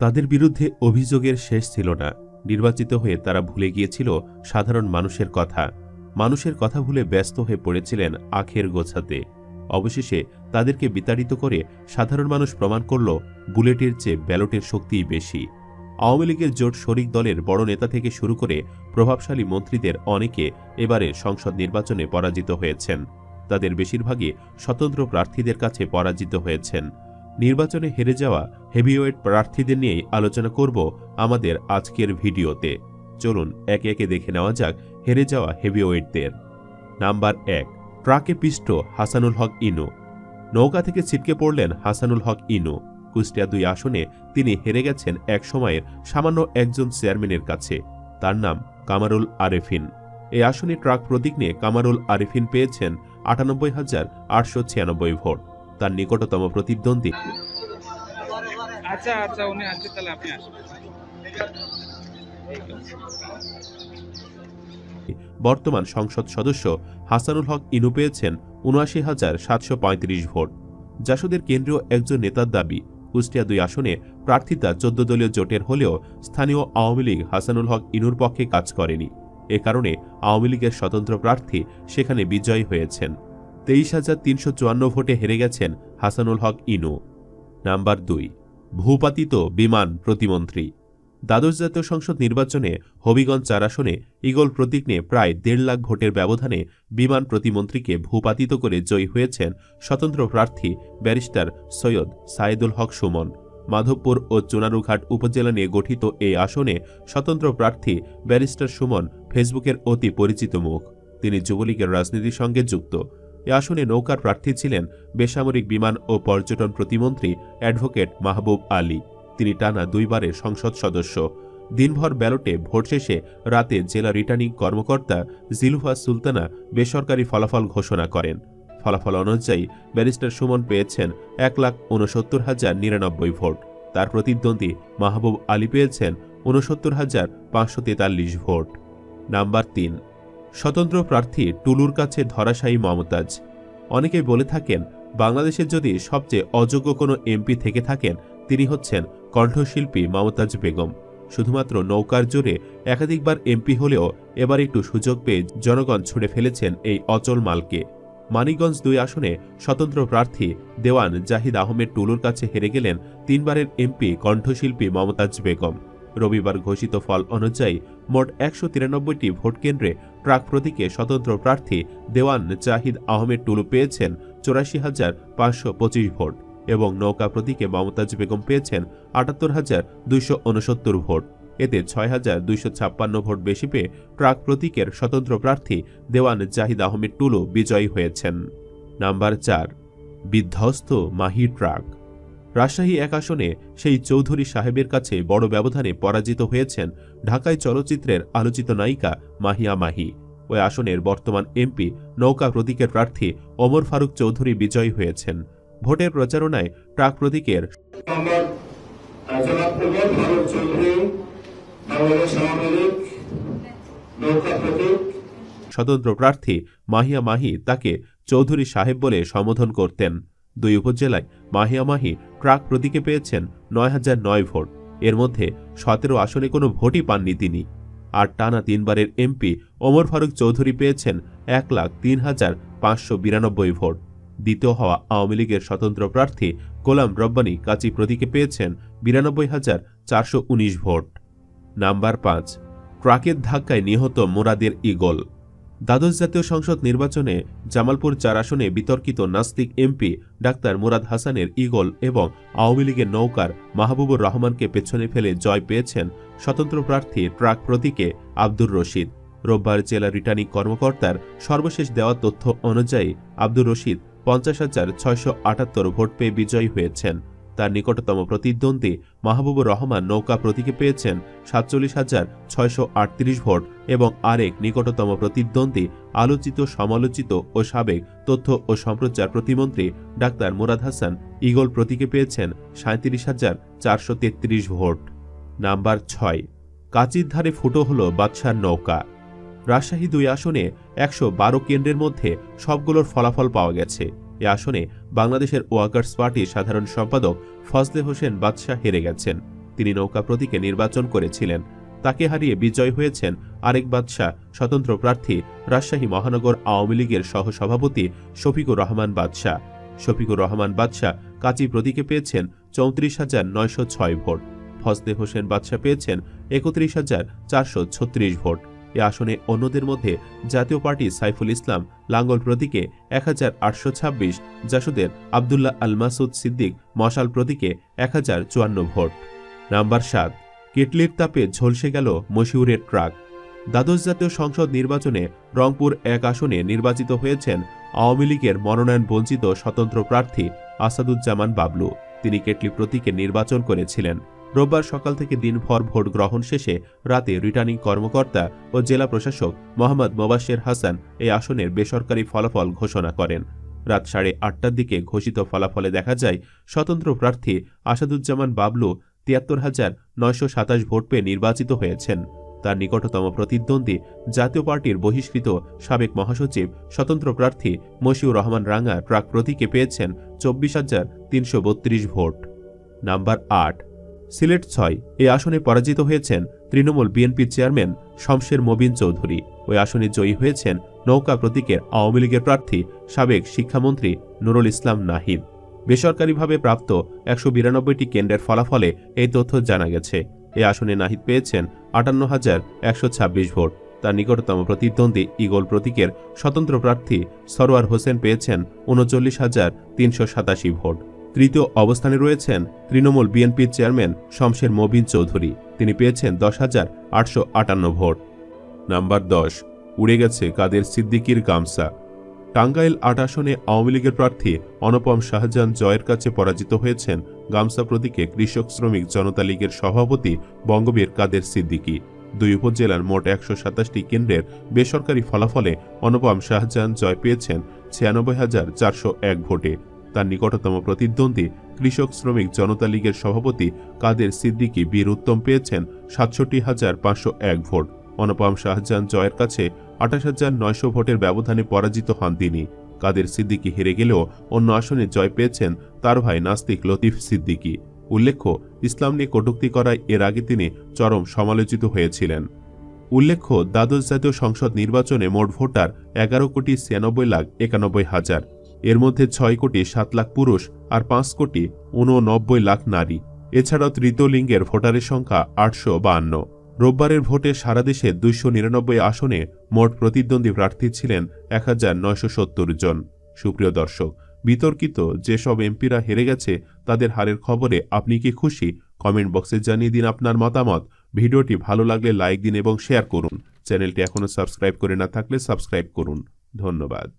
তাদের বিরুদ্ধে অভিযোগের শেষ ছিল না। নির্বাচিত হয়ে তারা ভুলে গিয়েছিল সাধারণ মানুষের কথা। মানুষের কথা ভুলে ব্যস্ত হয়ে পড়েছিলেন আখের গোছাতে। অবশেষে তাদেরকে বিতাড়িত করে সাধারণ মানুষ প্রমাণ করল বুলেটের চেয়ে ব্যালটের শক্তিই বেশি। আওয়ামী লীগের জোট শরিক দলের বড় নেতা থেকে শুরু করে প্রভাবশালী মন্ত্রীদের অনেকে এবারে সংসদ নির্বাচনে পরাজিত হয়েছেন। তাদের বেশিরভাগই স্বতন্ত্র প্রার্থীদের কাছে পরাজিত হয়েছেন। নির্বাচনে হেরে যাওয়া হেভিওয়েট প্রার্থীদের নিয়েই আলোচনা করব আমাদের আজকের ভিডিওতে। চলুন একে একে দেখে নেওয়া যাক হেরে যাওয়া হেভিওয়েটদের। নাম্বার এক, ট্রাকে পিষ্ট হাসানুল হক ইনু। নৌকা থেকে ছিটকে পড়লেন হাসানুল হক ইনু। কুষ্টিয়া দুই আসনে তিনি হেরে গেছেন এক সময়ের সামান্য একজন চেয়ারম্যানের কাছে। তার নাম কামারুল আরেফিন। এই আসনে ট্রাক প্রতীক নিয়ে কামারুল আরেফিন পেয়েছেন আটানব্বই হাজার আটশো ছিয়ানব্বই ভোট। তার নিকটতম প্রতিদ্বন্দ্বী। আচ্ছা আচ্ছা উনি আসবে তাহলে আপনি বর্তমান সংসদ সদস্য হাসানুল হক ইনু পেয়েছেন উনআশি হাজার সাতশো পঁয়ত্রিশ ভোট। জাসদের কেন্দ্রীয় একজন নেতার দাবি কুষ্টিয়া দুই আসনে প্রার্থিতা চোদ্দ দলীয় জোটের হলেও স্থানীয় আওয়ামী লীগ হাসানুল হক ইনুর পক্ষে কাজ করেনি। এ কারণে আওয়ামী লীগের স্বতন্ত্র প্রার্থী সেখানে বিজয়ী হয়েছেন। তেইশ হাজার তিনশো চুয়ান্ন ভোটে হেরে গেছেন হাসানুল হক ইনু। নাম্বার দুই, ভূপাতিত বিমান প্রতিমন্ত্রী। দ্বাদশ জাতীয় সংসদ নির্বাচনে হবিগঞ্জ চার আসনে ইগল প্রতীক নিয়ে প্রায় দেড় লাখ ভোটের ব্যবধানে বিমান প্রতিমন্ত্রীকে ভূপাতিত করে জয়ী হয়েছেন স্বতন্ত্র প্রার্থী ব্যারিস্টার সৈয়দ সাইদুল হক সুমন। মাধবপুর ও চুনারুঘাট উপজেলা নিয়ে গঠিত এই আসনে স্বতন্ত্র প্রার্থী ব্যারিস্টার সুমন ফেসবুকের অতি পরিচিত মুখ। তিনি যুবলীগের রাজনীতির সঙ্গে যুক্ত। এ আসনে নৌকার প্রার্থী ছিলেন বেসামরিক বিমান ও পর্যটন প্রতিমন্ত্রী অ্যাডভোকেট মাহবুব আলী। তিনি টানা দুইবারের সংসদ সদস্য। দিনভর ব্যালটে ভোট শেষে রাতে জেলা রিটার্নিং কর্মকর্তা জিলুফা সুলতানা বেসরকারি ফলাফল ঘোষণা করেন। ফলাফল অনুযায়ী ব্যারিস্টার সুমন পেয়েছেন এক লাখ উনসত্তর হাজার নিরানব্বই ভোট। তার প্রতিদ্বন্দ্বী মাহবুব আলী পেয়েছেন উনসত্তর হাজার পাঁচশো তেতাল্লিশ ভোট। নাম্বার তিন স্বতন্ত্র প্রার্থী টুলুর কাছে ধরাশায়ী মমতাজ। অনেকেই বলে থাকেন, বাংলাদেশের যদি সবচেয়ে অযোগ্য কোনো এমপি থেকে থাকেন, তিনি হচ্ছেন কণ্ঠশিল্পী মমতাজ বেগম। শুধুমাত্র নৌকার জোরে একাধিকবার এমপি হলেও এবার একটু সুযোগ পেয়ে জনগণ ছুড়ে ফেলেছেন এই অচল মালকে। মানিকগঞ্জ দুই আসনে স্বতন্ত্র প্রার্থী দেওয়ান জাহিদ আহমেদ টুলুর কাছে হেরে গেলেন তিনবারের এমপি কণ্ঠশিল্পী মমতাজ বেগম। রবিবার ঘোষিত ফল অনুযায়ী মোট একশো তিরানব্বইটি ভোট কেন্দ্রে প্রাক প্রতীকে স্বতন্ত্র প্রার্থী দেওয়ান জাহিদ আহমেদ টুলু পেয়েছেন চৌরাশি হাজার পাঁচশো পঁচিশ ভোট এবং নৌকা প্রতীকে মমতাজ বেগম পেয়েছেন আটাত্তর হাজার দুইশো উনসত্তর ভোট। এতে ছয় হাজার দুইশো ছাপ্পান্ন ভোট বেশি পেয়ে ট্রাক প্রতীকের স্বতন্ত্র প্রার্থী দেওয়ান জাহিদ আহমেদ টুলু বিজয়ী হয়েছেন। নাম্বার চার, বিধ্বস্ত মাহি ট্রাক। রাজশাহী এক আসনে সেই চৌধুরী সাহেবের কাছে বড় ব্যবধানে পরাজিত হয়েছেন ঢাকায় চলচ্চিত্রের আলোচিত নায়িকা মাহিয়া মাহি। ওই আসনের বর্তমান এমপি নৌকা প্রতীকের প্রার্থী ওমর ফারুক চৌধুরী বিজয়ী হয়েছেন। ভোটের প্রচারণায় ট্রাক প্রতীকের স্বতন্ত্র প্রার্থী মাহিয়া মাহি তাকে চৌধুরী সাহেব বলে সম্বোধন করতেন। দুই উপজেলায় মাহিয়া মাহি ট্রাক প্রতীকে পেয়েছেন নয় হাজার নয় ভোট। এর মধ্যে সতেরো আসনে কোনো ভোটই পাননি তিনি। আর টানা তিনবারের এমপি ওমর ফারুক চৌধুরী পেয়েছেন এক লাখ তিন হাজার পাঁচশো বিরানব্বই ভোট। দ্বিতীয় হওয়া আওয়ামী লীগের স্বতন্ত্র প্রার্থী গোলাম রব্বানী কাচি প্রতীকে পেয়েছেন বিরানব্বই হাজার চারশো উনিশ ভোট। নাম্বার পাঁচ, ট্রাকের ধাক্কায় নিহত মোরাদের ইগল দ্বাদশ জাতীয় সংসদ নির্বাচনে জামালপুর চার আসনে বিতর্কিত নাস্তিক এমপি ডাক্তার মুরাদ হাসানের ইগল এবং আওয়ামী লীগের নৌকার মাহবুবুর রহমানকে পেছনে ফেলে জয় পেয়েছেন স্বতন্ত্র প্রার্থী ট্রাক প্রতীকে আব্দুর রশিদ। রোববার জেলা রিটার্নিং কর্মকর্তার সর্বশেষ দেওয়া তথ্য অনুযায়ী আব্দুর রশিদ পঞ্চাশ হাজার ছয়শো আটাত্তর ভোট পেয়ে বিজয়ী হয়েছেন। তার নিকটতম প্রতিদ্বন্দ্বী মাহবুবুর রহমান নৌকা প্রতীকে পেয়েছেন সাতচল্লিশ হাজার ছয়শো ভোট এবং আরেক নিকটতম প্রতিদ্বন্দ্বী আলোচিত, সমালোচিত ও সাবেক তথ্য ও সম্প্রচার প্রতিমন্ত্রী ডাক্তার মুরাদ হাসান ইগল প্রতীকে পেয়েছেন সাঁত্রিশ হাজার চারশো তেত্রিশ ভোট। নাম্বার ছয়, কাচির ধারে ফুটো হল বাদশার নৌকা। রাজশাহী দুই আসনে একশো বারো কেন্দ্রের মধ্যে সবগুলোর ফলাফল পাওয়া গেছে। এ আসনে বাংলাদেশের ওয়ার্কার্স পার্টির সাধারণ সম্পাদক ফজলে হোসেন বাদশাহ হেরে গেছেন। তিনি নৌকা প্রতীকে নির্বাচন করেছিলেন। তাকে হারিয়ে বিজয় হয়েছেন আরেক বাদশাহ, স্বতন্ত্র প্রার্থী, রাজশাহী মহানগর আওয়ামী লীগের সহসভাপতি শফিকুর রহমান বাদশাহ। শফিকুর রহমান বাদশাহ কাজী প্রতীকে পেয়েছেন চৌত্রিশ হাজার নয়শো ছয় ভোট। ফজলে হোসেন বাদশাহ পেয়েছেন একত্রিশ হাজার চারশো ছত্রিশ ভোট। এ আসনে অন্যদের মধ্যে জাতীয় পার্টি সাইফুল ইসলাম, লাঙ্গল প্রতীকে এক হাজার আটশো ছাব্বিশ, জাসুদের আবদুল্লাহ আল মাসুদ সিদ্দিক, মশাল প্রতীকে এক হাজার চুয়ান্ন ভোট। নাম্বার সাত, কেটলির তাপে ঝলসে গেল মশিউরের ট্রাক। দ্বাদশ জাতীয় সংসদ নির্বাচনে রংপুর এক আসনে নির্বাচিত হয়েছেন আওয়ামী লীগের মনোনয়ন বঞ্চিত স্বতন্ত্র প্রার্থী আসাদুজ্জামান বাবলু। তিনি কেটলি প্রতীকে নির্বাচন করেছিলেন। রোববার সকাল থেকে দিনভর ভোট গ্রহণ শেষে রাতে রিটার্নিং কর্মকর্তা ও জেলা প্রশাসক মোহাম্মদ মোবাশ্বের হাসান এই আসনের বেসরকারি ফলাফল ঘোষণা করেন। রাত সাড়ে আটটার দিকে ঘোষিত ফলাফলে দেখা যায়, স্বতন্ত্র প্রার্থী আসাদুজ্জামান বাবলু তিয়াত্তর হাজার নয়শো সাতাশ ভোট পেয়ে নির্বাচিত হয়েছেন। তার নিকটতম প্রতিদ্বন্দ্বী জাতীয় পার্টির বহিষ্কৃত সাবেক মহাসচিব স্বতন্ত্র প্রার্থী মশিউর রহমান রাঙ্গা ট্রাক প্রতীকে পেয়েছেন চব্বিশ হাজার তিনশো ভোট। নাম্বার আট সিলেট ছয় এই আসনে পরাজিত হয়েছেন তৃণমূল বিএনপি চেয়ারম্যান শমশের মবিন চৌধুরী। ওই আসনে জয়ী হয়েছেন নৌকা প্রতীকের আওয়ামী লীগের প্রার্থী সাবেক শিক্ষামন্ত্রী নুরুল ইসলাম নাহিদ। বেসরকারিভাবে প্রাপ্ত একশো বিরানব্বইটি কেন্দ্রের ফলাফলে এই তথ্য জানা গেছে। এ আসনে নাহিদ পেয়েছেন আটান্ন হাজার একশো ছাব্বিশ ভোট। তার নিকটতম প্রতিদ্বন্দ্বী ইগল প্রতীকের স্বতন্ত্র প্রার্থী সরোয়ার হোসেন পেয়েছেন উনচল্লিশ হাজার তিনশো সাতাশি ভোট। তৃতীয় অবস্থানে রয়েছেন তৃণমূল বিএনপির চেয়ারম্যান শমশের মবিন চৌধুরী। তিনি পেয়েছেন দশ হাজার আটশো আটান্ন ভোট। নাম্বার দশ, উড়ে গেছে কাদের সিদ্দিকির গামসা টাঙ্গাইল আট আসনে আওয়ামী লীগের প্রার্থী অনুপম শাহজাহান জয়ের কাছে পরাজিত হয়েছেন গামসা প্রতীকে কৃষক শ্রমিক জনতা লীগের সভাপতি বঙ্গবীর কাদের সিদ্দিকী। দুই উপজেলার মোট একশো সাতাশটি কেন্দ্রের বেসরকারি ফলাফলে অনুপম শাহজাহান জয় পেয়েছেন ছিয়ানব্বই হাজার চারশো এক ভোটে। তার নিকটতম প্রতিদ্বন্দ্বী কৃষক শ্রমিক জনতা লীগের সভাপতি কাদের সিদ্দিকী বীর উত্তম পেয়েছেন সাতষট্টি হাজার পাঁচশো এক ভোট। অনুপম শাহজাহান জয়ের কাছে আঠাশ হাজার নয়শো ভোটের ব্যবধানে পরাজিত হন তিনি। কাদের সিদ্দিকী হেরে গেলেও অন্য আসনে জয় পেয়েছেন তার ভাই নাস্তিক লতিফ সিদ্দিকী। উল্লেখ্য, ইসলাম নিয়ে কটূক্তি করায় এর আগে তিনি চরম সমালোচিত হয়েছিলেন। উল্লেখ্য, দ্বাদশ জাতীয় সংসদ নির্বাচনে মোট ভোটার এগারো কোটি ছিয়ানব্বই লাখ একানব্বই হাজার। এর মধ্যে ছয় কোটি সাত লাখ পুরুষ আর পাঁচ কোটি উননব্বই লাখ নারী। এছাড়াও তৃতীয় লিঙ্গের ভোটারের সংখ্যা আটশো বাহান্ন রোববারের ভোটে সারা দেশে দুইশো নিরানব্বই আসনে মোট প্রতিদ্বন্দ্বী প্রার্থী ছিলেন এক হাজার নয়শো সত্তর জন। সুপ্রিয় দর্শক, বিতর্কিত যেসব এমপিরা হেরে গেছে তাদের হারের খবরে আপনি কি খুশি? কমেন্ট বক্সে জানিয়ে দিন আপনার মতামত। ভিডিওটি ভালো লাগলে লাইক দিন এবং শেয়ার করুন। চ্যানেলটি এখনও সাবস্ক্রাইব করে না থাকলে সাবস্ক্রাইব করুন। ধন্যবাদ।